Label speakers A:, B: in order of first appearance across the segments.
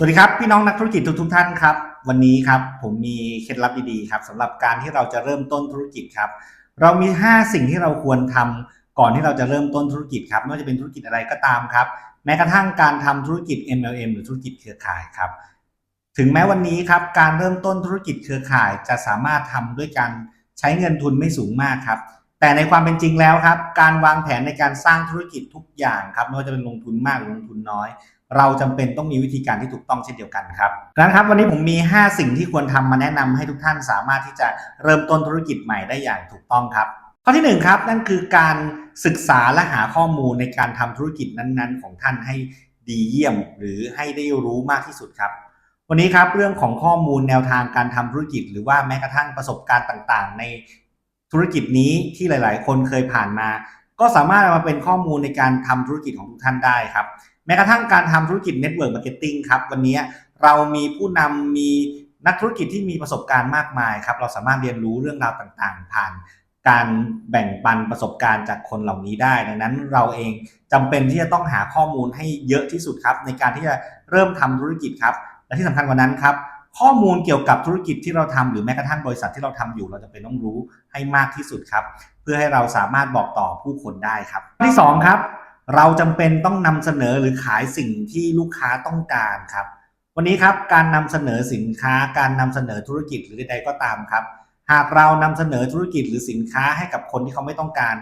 A: สวัสดีครับพี่น้องนักธุรกิจทุกทท่านครับ วันนี้ครับผมมีเคล็ดลับดีๆครับสำหรับการที่เราจะเริ่มต้นธุรกิจครับเรามี 5 สิ่งที่เราควรทำก่อนที่เราจะเริ่มต้นธุรกิจครับไม่ว่าจะเป็นธุรกิจอะไรก็ตามครับแม้กระทั่งการทำธุรกิจ MLM หรือธุรกิจเครือข่ายครับถึงแม้วันนี้ครับการเริ่มต้นธุรกิจเครือข่ายจะสามารถทำด้วยการใช้เงินทุนไม่สูงมากครับแต่ในความเป็นจริงแล้วครับการวางแผนในการสร้างธุรกิจทุกอย่างครับไม่ว่าจะเป็นลงทุนมากหรือลงทุนน้อย เราจำเป็นต้องมีวิธีการที่ถูกต้องเช่นเดียวกันครับดังนั้นครับวันนี้ผมมี 5 สิ่งที่ควรทำมาแนะนำให้ทุกท่านสามารถที่จะเริ่มต้นธุรกิจใหม่ได้อย่างถูกต้องครับ ข้อที่1ครับนั่นคือการศึกษาและหาข้อมูลในการทำธุรกิจนั้นๆ ของท่านให้ดีเยี่ยม หรือให้ได้รู้มากที่สุดครับ วันนี้ครับเรื่องของข้อมูลแนวทางการทำธุรกิจ หรือว่าแม้กระทั่งประสบการณ์ต่างๆ ในธุรกิจนี้ที่หลาย ๆ คนเคยผ่านมา ก็สามารถเอามาเป็นข้อมูลในการทำธุรกิจของทุกท่านได้ครับ ม้กระทั่งการทำธุรกิจ Network Marketing ครับวันนี้เรามีผู้นำมีนักธุรกิจที่มีประสบการณ์มากมายครับเราสามารถเรียนรู้เรื่องราวต่างๆ ผ่านการแบ่งปันประสบการณ์จากคนเหล่านี้ได้ ดังนั้นเราเองจำเป็นที่จะต้องหาข้อมูลให้เยอะที่สุดครับ ในการที่จะเริ่มทำธุรกิจครับ และที่สำคัญกว่านั้นครับ ข้อมูลเกี่ยวกับธุรกิจที่เราทำหรือแม้กระทั่งบริษัทที่เราทำอยู่ เราจะเป็นต้องรู้ให้มากที่สุดครับ เพื่อให้เราสามารถบอกต่อผู้คนได้ครับ ที่สองครับ เราจำเป็นต้องนำเสนอหรือขายสิ่งที่ลูกค้าต้องการครับ วันนี้ครับการนำเสนอสินค้า การนำเสนอธุรกิจหรือใดก็ตามครับ หากเรานำเสนอธุรกิจหรือสินค้าให้กับคนที่เขาไม่ต้องการ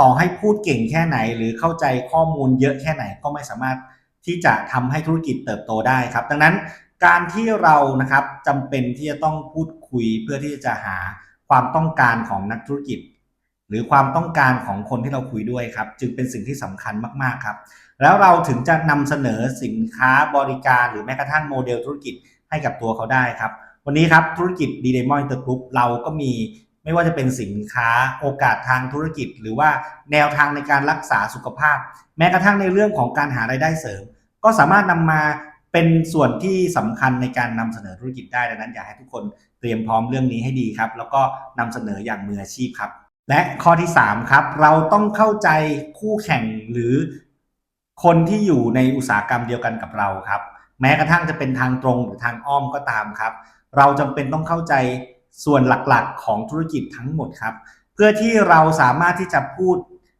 A: ต่อให้พูดเก่งแค่ไหน หรือเข้าใจข้อมูลเยอะแค่ไหนก็ไม่สามารถที่จะทำให้ธุรกิจเติบโตได้ครับ ดังนั้นการที่เรานะครับจำเป็นที่จะต้องพูดคุยเพื่อที่จะหาความต้องการของนักธุรกิจ หรือความต้องการของคนที่เราคุยด้วยครับ จึงเป็นสิ่งที่สำคัญมากๆครับ แล้วเราถึงจะนำเสนอสินค้าบริการหรือแม้กระทั่งโมเดลธุรกิจให้กับตัวเขาได้ครับ วันนี้ครับธุรกิจดีเดมอนเตอร์กรุ๊ปเราก็มีไม่ว่าจะเป็นสินค้าโอกาสทางธุรกิจ หรือว่าแนวทางในการรักษาสุขภาพ แม้กระทั่งในเรื่องของการหารายได้เสริม ก็สามารถนำมาเป็นส่วนที่สำคัญในการนำเสนอธุรกิจได้ดังนั้นอยากให้ทุกคนเตรียมพร้อมเรื่องนี้ให้ดีครับ แล้วก็นำเสนออย่างมืออาชีพครับ และข้อที่ 3 ครับ เราต้องเข้าใจคู่แข่งหรือคนที่อยู่ในอุตสาหกรรมเดียวกันกับเราครับ แม้กระทั่งจะเป็นทางตรงหรือทางอ้อมก็ตามครับ เราจำเป็นต้องเข้าใจส่วนหลักๆ ของธุรกิจทั้งหมดครับ เพื่อที่เราสามารถที่จะพูด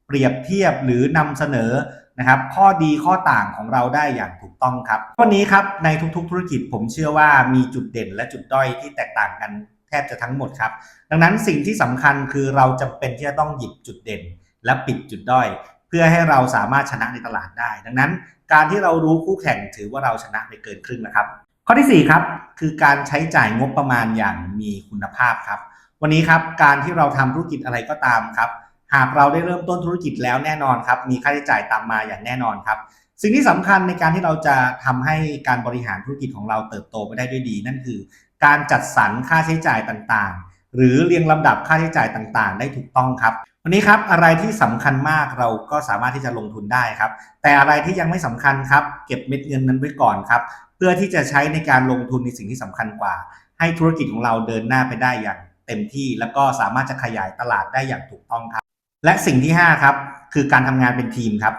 A: เปรียบเทียบหรือนำเสนอนะครับ ข้อดีข้อต่างของเราได้อย่างถูกต้องครับวันนี้ครับในทุกๆ ธุรกิจผมเชื่อว่ามีจุดเด่นและจุดด้อยที่แตกต่างกัน ทบจะทั้งหมดครับ ดังนั้นสิ่งที่สำคัญคือเราจำเป็นที่จะต้องหยิบจุดเด่น และปิดจุดด้อย เพื่อให้เราสามารถชนะในตลาดได้ ดังนั้นการที่เรารู้คู่แข่งถือว่าเราชนะไปเกินครึ่งนะครับ ข้อที่ 4 ครับ คือการใช้จ่ายงบประมาณอย่างมีคุณภาพครับ วันนี้ครับการที่เราทำธุรกิจอะไรก็ตามครับ หากเราได้เริ่มต้นธุรกิจแล้วแน่นอนครับมีค่าใช้จ่ายตามมาอย่างแน่นอนครับ สิ่งที่สำคัญในการที่เราจะทำให้การบริหารธุรกิจของเราเติบโตไปได้ด้วยดี นั่นคือ การจัดสรรค่าใช้จ่ายต่างๆ หรือเรียงลำดับค่าใช้จ่ายต่างๆ ได้ถูกต้องครับวันนี้ครับอะไรที่สำคัญมากเราก็สามารถที่จะลงทุนได้ครับ แต่อะไรที่ยังไม่สำคัญครับ เก็บเม็ดเงินนั้นไว้ก่อนครับ เพื่อที่จะใช้ในการลงทุนในสิ่งที่สำคัญกว่า ให้ธุรกิจของเราเดินหน้าไปได้อย่างเต็มที่ แล้วก็สามารถจะขยายตลาดได้อย่างถูกต้องครับ และสิ่งที่ 5 ครับ คือการทำงานเป็นทีมครับ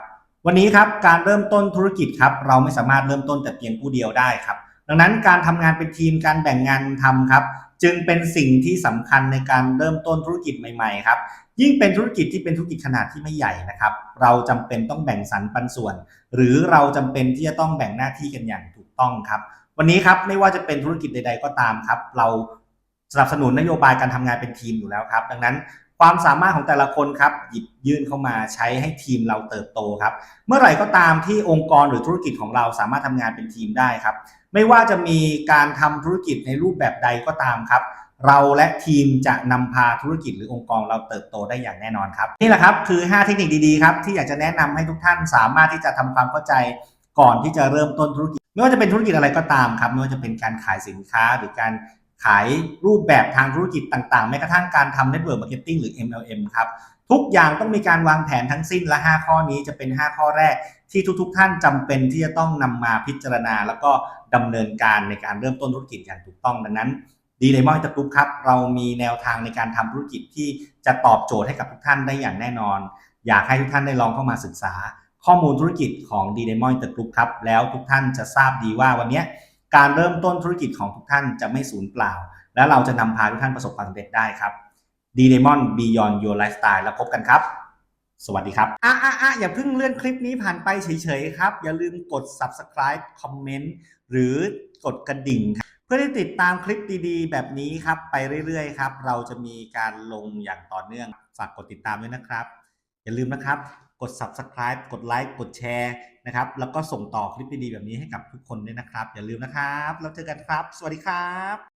A: วันนี้ครับการเริ่มต้นธุรกิจครับเราไม่สามารถเริ่มต้นแต่เพียงผู้เดียวได้ครับ ดังนั้นการทำงานเป็นทีมการแบ่งงานทำครับ จึงเป็นสิ่งที่สำคัญในการเริ่มต้นธุรกิจใหม่ๆครับยิ่งเป็นธุรกิจที่เป็นธุรกิจขนาดที่ไม่ใหญ่นะครับ เราจำเป็นต้องแบ่งสรรปันส่วน หรือเราจำเป็นที่จะต้องแบ่งหน้าที่กันอย่างถูกต้องครับ วันนี้ครับไม่ว่าจะเป็นธุรกิจใด ๆ ก็ตามครับ เราสนับสนุนนโยบายการทำงานเป็นทีมอยู่แล้วครับ ดังนั้น ความสามารถของแต่ละคนครับหยิบยื่นเข้ามาใช้ให้ทีมเราเติบโตครับ เมื่อไหร่ก็ตามที่องค์กรหรือธุรกิจของเราสามารถทำงานเป็นทีมได้ครับ ไม่ว่าจะมีการทำธุรกิจในรูปแบบใดก็ตามครับ เราและทีมจะนำพาธุรกิจหรือองค์กรเราเติบโตได้อย่างแน่นอนครับ นี่แหละครับคือ 5 เทคนิคดีๆครับที่อยากจะแนะนำให้ทุกท่านสามารถที่จะทำความเข้าใจก่อนที่จะเริ่มต้นธุรกิจไม่ว่าจะเป็นธุรกิจอะไรก็ตามครับไม่ว่าจะเป็นการขายสินค้าหรือการ ขายรูปแบบทางธุรกิจต่างๆ แม้กระทั่งการทำ Network Marketing หรือ MLM ครับ ทุกอย่างต้องมีการวางแผนทั้งสิ้นและ 5 ข้อนี้จะเป็น 5 ข้อแรกที่ทุกๆ ท่านจำเป็นที่จะต้องนำมาพิจารณา แล้วก็ดำเนินการในการเริ่มต้นธุรกิจอย่างถูกต้องดังนั้นดีเลยมอนตะกรุ๊ปครับ เรามีแนวทางในการทำธุรกิจที่จะตอบโจทย์ให้กับทุกท่านได้อย่างแน่นอน อยากให้ทุกท่านได้ลองเข้ามาศึกษา ข้อมูลธุรกิจของ d ีเดมอนเตอร์กรุ๊ปครับแล้วทุกท่านจะทราบดีว่าวันนี้ การเริ่มต้นธุรกิจของทุกท่านจะไม่สูญเปล่า และเราจะนำพาทุกท่านประสบความสำเร็จได้ครับ d d e m o n Beyond Your Lifestyle แล้วพบกันครับ สวัสดีครับอะอะอะอย่าเพิ่งเลื่อนคลิปนี้ผ่านไปเฉยๆครับ อย่าลืมกด subscribe คอมเมนต์หรือกดกระดิ่ง เพื่อที่ติดตามคลิปดีๆ แบบนี้ครับ ไปเรื่อยๆครับ เราจะมีการลงอย่างต่อเนื่อง ฝากกดติดตามด้วยนะครับ อย่าลืมนะครับ กด subscribe กดไลค์กดแชร์นะครับแล้วก็ส่งต่อคลิปดีๆแบบนี้ให้กับทุกคนด้วยนะครับ อย่าลืมนะครับ แล้วเจอกันครับ สวัสดีครับ